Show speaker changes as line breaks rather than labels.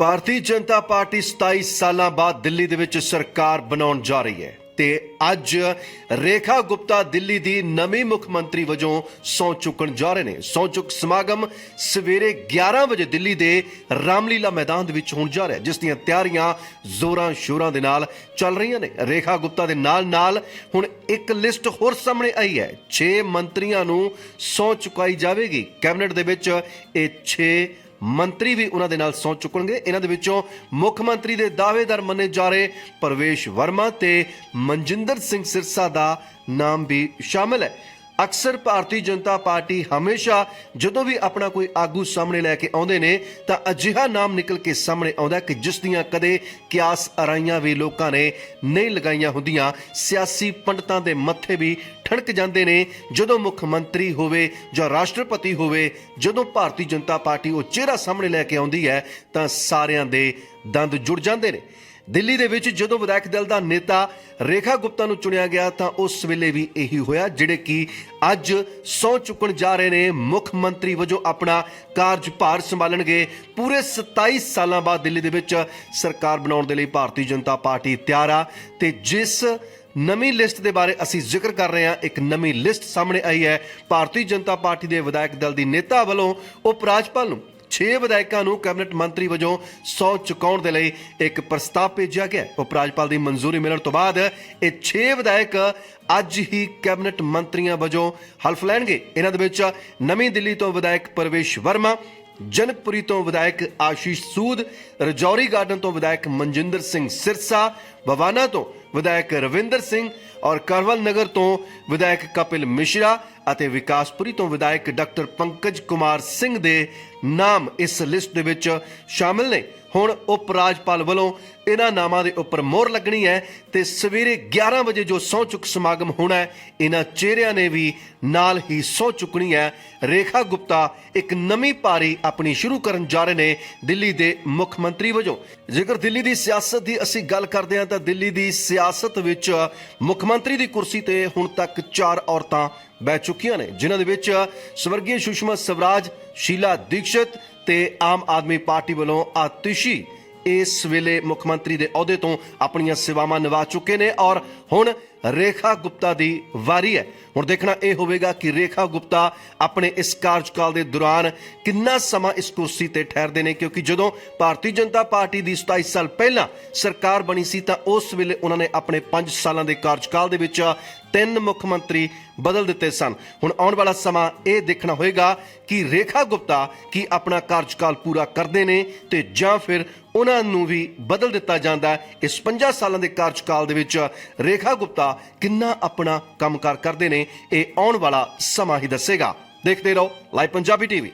Bharatiya Janata party 27 ਸਾਲਾਂ ਬਾਅਦ ਦਿੱਲੀ ਦੇ ਵਿੱਚ ਸਰਕਾਰ ਬਣਾਉਣ ਜਾ ਰਹੀ ਹੈ ਤੇ ਅੱਜ ਰੇਖਾ ਗੁਪਤਾ ਦਿੱਲੀ ਦੀ ਨਵੀਂ ਮੁੱਖ ਮੰਤਰੀ ਵਜੋਂ ਸਹੁੰ ਚੁੱਕਣ ਜਾ ਰਹੇ ਨੇ। ਸਹੁੰ ਚੁੱਕ ਸਮਾਗਮ ਸਵੇਰੇ 11 ਵਜੇ ਦਿੱਲੀ ਦੇ ਰਾਮਲੀਲਾ ਮੈਦਾਨ ਦੇ ਵਿੱਚ ਹੋਣ ਜਾ ਰਿਹਾ ਜਿਸ ਦੀਆਂ ਤਿਆਰੀਆਂ ਜ਼ੋਰਾਂ ਸ਼ੋਰਾਂ ਦੇ ਨਾਲ ਚੱਲ ਰਹੀਆਂ ਨੇ। ਰੇਖਾ ਗੁਪਤਾ ਦੇ ਨਾਲ ਨਾਲ ਹੁਣ ਇੱਕ ਲਿਸਟ ਹੋਰ ਸਾਹਮਣੇ ਆਈ ਹੈ। 6 ਮੰਤਰੀਆਂ ਨੂੰ ਸਹੁੰ ਚੁਕਾਈ ਜਾਵੇਗੀ। ਕੈਬਨਿਟ ਦੇ ਵਿੱਚ ਇਹ 6 ਮੰਤਰੀ ਵੀ ਉਹਨਾਂ ਦੇ ਨਾਲ ਸਹੁੰ ਚੁੱਕਣਗੇ। ਇਹਨਾਂ ਦੇ ਵਿੱਚੋਂ ਮੁੱਖ ਮੰਤਰੀ ਦੇ ਦਾਅਵੇਦਾਰ ਮੰਨੇ ਜਾ ਰਹੇ ਪਰਵੇਸ਼ ਵਰਮਾ ਤੇ ਮਨਜਿੰਦਰ ਸਿੰਘ ਸਿਰਸਾ ਦਾ ਨਾਮ ਵੀ ਸ਼ਾਮਲ ਹੈ। ਅਕਸਰ ਭਾਰਤੀ ਜਨਤਾ ਪਾਰਟੀ ਹਮੇਸ਼ਾ ਜਦੋਂ ਵੀ ਆਪਣਾ ਕੋਈ ਆਗੂ ਸਾਹਮਣੇ ਲੈ ਕੇ ਆਉਂਦੇ ਨੇ ਤਾਂ ਅਜਿਹਾ ਨਾਮ ਨਿਕਲ ਕੇ ਸਾਹਮਣੇ ਆਉਂਦਾ ਕਿ ਜਿਸ ਦੀਆਂ ਕਦੇ ਕਿਆਸ ਅਰਾਈਆਂ ਵੀ ਲੋਕਾਂ ਨੇ ਨਹੀਂ ਲਗਾਈਆਂ ਹੁੰਦੀਆਂ, ਸਿਆਸੀ ਪੰਡਤਾਂ ਦੇ ਮੱਥੇ ਵੀ ਠਣਕ ਜਾਂਦੇ ਨੇ। ਜਦੋਂ ਮੁੱਖ ਮੰਤਰੀ ਹੋਵੇ ਜਾਂ ਰਾਸ਼ਟਰਪਤੀ ਹੋਵੇ, ਜਦੋਂ ਭਾਰਤੀ ਜਨਤਾ ਪਾਰਟੀ ਉਹ ਚਿਹਰਾ ਸਾਹਮਣੇ ਲੈ ਕੇ ਆਉਂਦੀ ਹੈ ਤਾਂ ਸਾਰਿਆਂ ਦੇ ਦੰਦ ਜੁੜ ਜਾਂਦੇ ਨੇ। ਦਿੱਲੀ ਦੇ ਵਿੱਚ ਜਦੋਂ ਵਿਧਾਇਕ ਦਲ ਦਾ ਨੇਤਾ ਰੇਖਾ ਗੁਪਤਾ ਨੂੰ ਚੁਣਿਆ ਗਿਆ ਤਾਂ ਉਸ ਵੇਲੇ ਵੀ ਇਹੀ ਹੋਇਆ, ਜਿਹੜੇ ਕਿ ਅੱਜ ਸਹੁੰ ਚੁੱਕਣ ਜਾ ਰਹੇ ਨੇ। ਮੁੱਖ ਮੰਤਰੀ ਵਜੋਂ ਆਪਣਾ ਕਾਰਜਭਾਰ ਸੰਭਾਲਣਗੇ। ਪੂਰੇ 27 ਸਾਲਾਂ ਬਾਅਦ ਦਿੱਲੀ ਦੇ ਵਿੱਚ ਸਰਕਾਰ ਬਣਾਉਣ ਦੇ ਲਈ ਭਾਰਤੀ ਜਨਤਾ ਪਾਰਟੀ ਤਿਆਰ ਆ ਤੇ ਜਿਸ ਨਵੀਂ ਲਿਸਟ ਦੇ ਬਾਰੇ ਅਸੀਂ ਜ਼ਿਕਰ ਕਰ ਰਹੇ ਹਾਂ, ਇੱਕ ਨਵੀਂ ਲਿਸਟ ਸਾਹਮਣੇ ਆਈ ਹੈ। ਭਾਰਤੀ ਜਨਤਾ ਪਾਰਟੀ ਦੇ ਵਿਧਾਇਕ ਦਲ ਦੀ ਨੇਤਾ ਵੱਲੋਂ ਉਪ ਰਾਜਪਾਲ ਨੂੰ 6 ਵਿਧਾਇਕਾਂ ਨੂੰ ਕੈਬਨਿਟ ਮੰਤਰੀ ਵਜੋਂ ਸੌ ਚੁਕਾਉਣ ਦੇ ਲਈ ਇੱਕ ਪ੍ਰਸਤਾਵ ਭੇਜਿਆ ਗਿਆ ਉਪ ਰਾਜਪਾਲ ਦੀ ਮਨਜ਼ੂਰੀ ਮਿਲਣ ਤੋਂ ਬਾਅਦ ਇਹ 6 ਵਿਧਾਇਕ ਅੱਜ ਹੀ ਕੈਬਨਿਟ ਮੰਤਰੀਆਂ ਵਜੋਂ ਹਲਫ ਲੈਣਗੇ। ਇਹਨਾਂ ਦੇ ਵਿੱਚ ਨਵੀਂ ਦਿੱਲੀ ਤੋਂ ਵਿਧਾਇਕ ਪਰਵੇਸ਼ ਵਰਮਾ, ਜਨਕਪੁਰੀ ਤੋਂ ਵਿਧਾਇਕ ਆਸ਼ੀਸ਼ ਸੂਦ, ਰਜੌਰੀ ਗਾਰਡਨ ਤੋਂ ਵਿਧਾਇਕ ਮਨਜਿੰਦਰ ਸਿੰਘ ਸਿਰਸਾ, ਬਵਾਨਾ ਤੋਂ ਵਿਧਾਇਕ ਰਵਿੰਦਰ ਸਿੰਘ ਔਰ ਕਰਵਲ ਨਗਰ ਤੋਂ ਵਿਧਾਇਕ ਕਪਿਲ ਮਿਸ਼ਰਾ ਅਤੇ ਵਿਕਾਸਪੁਰੀ ਤੋਂ ਵਿਧਾਇਕ ਡਾਕਟਰ ਪੰਕਜ ਕੁਮਾਰ ਸਿੰਘ ਦੇ ਨਾਮ ਇਸ ਲਿਸਟ ਦੇ ਵਿੱਚ ਸ਼ਾਮਿਲ ਨੇ। ਹੁਣ ਉਪ ਰਾਜਪਾਲ ਵੱਲੋਂ ਇਹਨਾਂ ਨਾਮਾਂ ਦੇ ਉੱਪਰ ਮੋਹਰ ਲੱਗਣੀ ਹੈ ਤੇ ਸਵੇਰੇ 11 ਵਜੇ ਜੋ ਸਹੁੰ ਚੁੱਕ ਸਮਾਗਮ ਹੋਣਾ ਹੈ, ਇਹਨਾਂ ਚਿਹਰਿਆਂ ਨੇ ਵੀ ਨਾਲ ਹੀ ਸਹੁੰ ਚੁੱਕਣੀ ਹੈ। ਰੇਖਾ ਗੁਪਤਾ ਇੱਕ ਨਵੀਂ ਪਾਰੀ ਆਪਣੀ ਸ਼ੁਰੂ ਕਰਨ ਜਾ ਰਹੇ ਨੇ ਦਿੱਲੀ ਦੇ ਮੁੱਖ ਮੰਤਰੀ ਵਜੋਂ। ਜੇਕਰ ਦਿੱਲੀ ਦੀ ਸਿਆਸਤ ਦੀ ਅਸੀਂ ਗੱਲ ਕਰਦੇ ਹਾਂ ਤਾਂ ਦਿੱਲੀ ਦੀ ਸਿਆਸਤ ਵਿੱਚ ਮੁੱਖ ਮੰਤਰੀ ਦੀ ਕੁਰਸੀ ਤੇ ਹੁਣ ਤੱਕ ਚਾਰ ਔਰਤਾਂ ਬਹਿ ਚੁੱਕੀਆਂ ਨੇ, ਜਿਨ੍ਹਾਂ ਦੇ ਵਿੱਚ ਸਵਰਗੀ ਸੁਸ਼ਮਾ ਸਵਰਾਜ, ਸ਼ੀਲਾ ਦੀਕਸ਼ਤ ਤੇ ਆਮ ਆਦਮੀ ਪਾਰਟੀ ਵੱਲੋਂ ਆਤਿਸ਼ੀ ਇਸ ਵੇਲੇ ਮੁੱਖ ਮੰਤਰੀ ਦੇ ਅਹੁਦੇ ਤੋਂ ਆਪਣੀਆਂ ਸੇਵਾਵਾਂ ਨਿਭਾ ਚੁੱਕੇ ਨੇ ਔਰ ਹੁਣ ਰੇਖਾ ਗੁਪਤਾ ਦੀ ਵਾਰੀ ਹੈ। ਹੁਣ ਦੇਖਣਾ ਇਹ ਹੋਵੇਗਾ ਕਿ ਰੇਖਾ ਗੁਪਤਾ ਆਪਣੇ ਇਸ ਕਾਰਜਕਾਲ ਦੇ ਦੌਰਾਨ ਕਿੰਨਾ ਸਮਾਂ ਇਸ ਕੁਰਸੀ ਤੇ ਠਹਿਰਦੇ ਨੇ, ਕਿਉਂਕਿ ਜਦੋਂ ਭਾਰਤੀ ਜਨਤਾ ਪਾਰਟੀ ਦੀ 27 ਸਾਲ ਪਹਿਲਾਂ ਸਰਕਾਰ ਬਣੀ ਸੀ, ਤਾਂ ਉਸ ਵੇਲੇ ਉਹਨਾਂ ਨੇ ਆਪਣੇ 5 ਸਾਲਾਂ ਦੇ ਕਾਰਜਕਾਲ ਦੇ ਵਿੱਚ ਤਿੰਨ ਮੁੱਖ ਮੰਤਰੀ ਬਦਲ ਦਿੱਤੇ ਸਨ। ਹੁਣ ਆਉਣ ਵਾਲਾ ਸਮਾਂ ਇਹ ਦੇਖਣਾ ਹੋਏਗਾ ਕਿ ਰੇਖਾ ਗੁਪਤਾ ਕੀ ਆਪਣਾ ਕਾਰਜਕਾਲ ਪੂਰਾ ਕਰਦੇ ਨੇ ਤੇ ਜਾਂ ਫਿਰ ਉਹਨਾਂ ਨੂੰ ਵੀ ਬਦਲ ਦਿੱਤਾ ਜਾਂਦਾ ਇਸ 50 ਸਾਲਾਂ ਦੇ ਕਾਰਜਕਾਲ ਦੇ ਵਿੱਚ ਰੇਖਾ ਗੁਪਤਾ ਕਿੰਨਾ ਆਪਣਾ ਕੰਮਕਾਰ ਕਰਦੇ ਨੇ, ਇਹ ਆਉਣ ਵਾਲਾ ਸਮਾਂ ਹੀ ਦੱਸੇਗਾ। ਦੇਖਦੇ ਰਹੋ, ਲਾਈਵ ਪੰਜਾਬੀ ਟੀਵੀ।